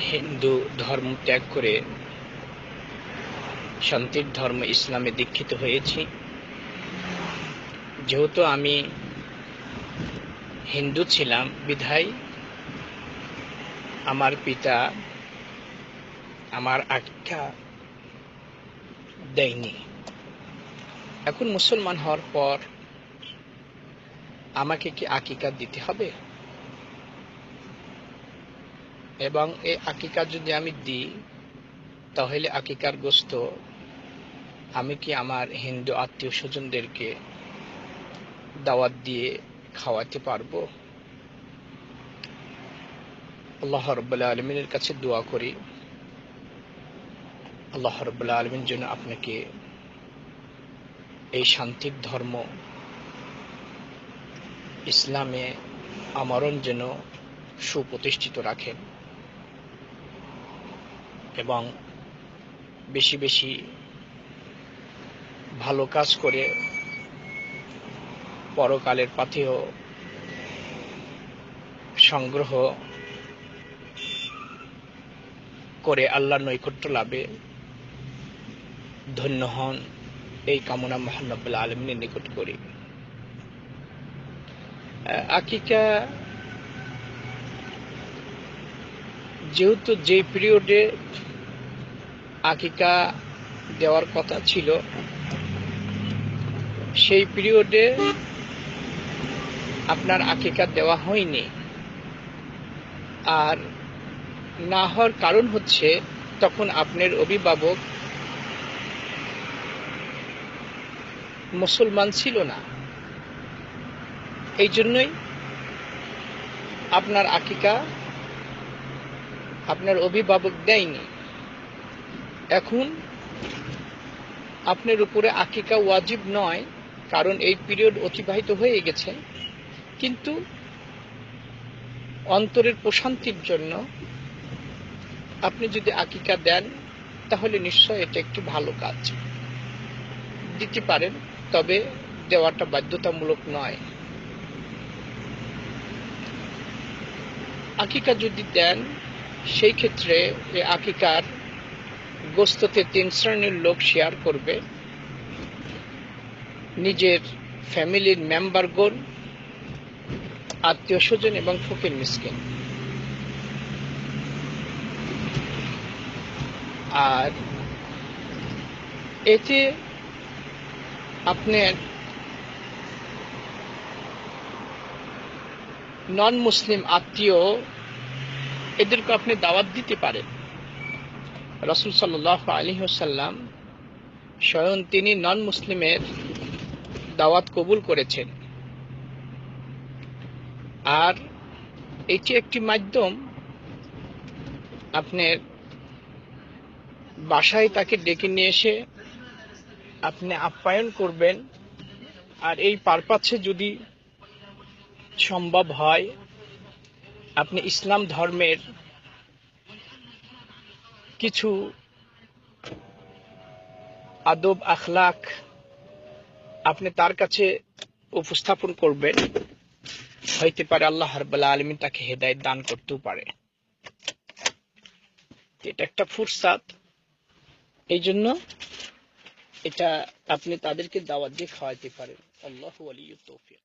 হিন্দু ধর্ম ত্যাগ করে শান্তির ধর্ম ইসলামে দীক্ষিত হয়েছি। যেহেতু আমি হিন্দু ছিলাম, বিধায় আমার পিতা আমার আকিকা দেয়নি। এখন মুসলমান হওয়ার পর আমাকে কি আকিকা দিতে হবে? এবং এই আকিকা যদি আমি দিই, তাহলে আকিকার গোস্ত, আমি কি আমার হিন্দু আত্মীয় স্বজনদেরকে দাওয়াত দিয়ে খাওয়াতে পারব? আল্লাহ রব্বুল্লাহ আলমিনের কাছে দোয়া করি। আল্লাহ রব্বুল্লাহ আলমিন যেন আপনাকে এই শান্তির ধর্ম, ইসলামে আমরণ যেন সুপ্রতিষ্ঠিত রাখেন। এবং বেশি বেশি ভালো কাজ করে পরকালের পাথেয় সংগ্রহ করে আল্লাহর নৈকট্য লাভে ধন্য হন। এই কামনা মহানব্বুল আলমিনের নিকট করি। আকিকা, যেহেতু যে পিরিয়ডে আকিকা দেওয়ার কথা ছিল। সেই পিরিয়ডে আপনার আকিকা দেওয়া হয়নি। আর না হওয়ার কারণ হচ্ছে তখন আপনার অভিভাবক মুসলমান ছিল না। এই জন্যই আপনার আকিকা আপনার অভিভাবক দেয়নি। এখন আপনার উপরে আকিকা ওয়াজিব নয়, কারণ এই পিরিয়ড অতিবাহিত হয়ে গেছে। কিন্তু অন্তরের প্রশান্তির জন্য আপনি যদি আকিকা দেন, তাহলে নিশ্চয় এটা একটি ভালো কাজ। দিতে পারেন, তবে দেওয়াটা বাধ্যতামূলক নয়। আকিকা যদি দেন, সেই ক্ষেত্রে আকিকার গোস্ততে তিন শ্রেণির লোক শেয়ার করবে। নিজের ফ্যামিলির মেম্বারগণ আত্মীয় স্বজন এবং ফকির মিসকিন। আর এতে আপনার নন মুসলিম আত্মীয়, এদেরকে আপনি দাওয়াত দিতে পারেন। রসুল সাল্লাহ আলী সাল্লাম স্বয়ং তিনি নন মুসলিমের দাওয়াত কবুল করেছেন। আর এটি একটি মাধ্যম আপনার বাসায় তাকে ডেকে নিয়ে এসে আপনি আপ্যায়ন করবেন। আর এই পারপাচ্ছে যদি সম্ভব হয়, আপনি ইসলাম ধর্মের কিছু আদব, আখলাক আপনি তার কাছে উপস্থাপন করবেন। হইতে পারে আল্লাহ হারবাল্লাহ আলমিন তাকে হেদায়ত দান করতেও পারে। এটা একটা ফুরসাত। এই জন্য এটা আপনি তাদেরকে দাওয়াত দিয়ে খাওয়াইতে পারেন। আল্লাহ আলী তৌফিক।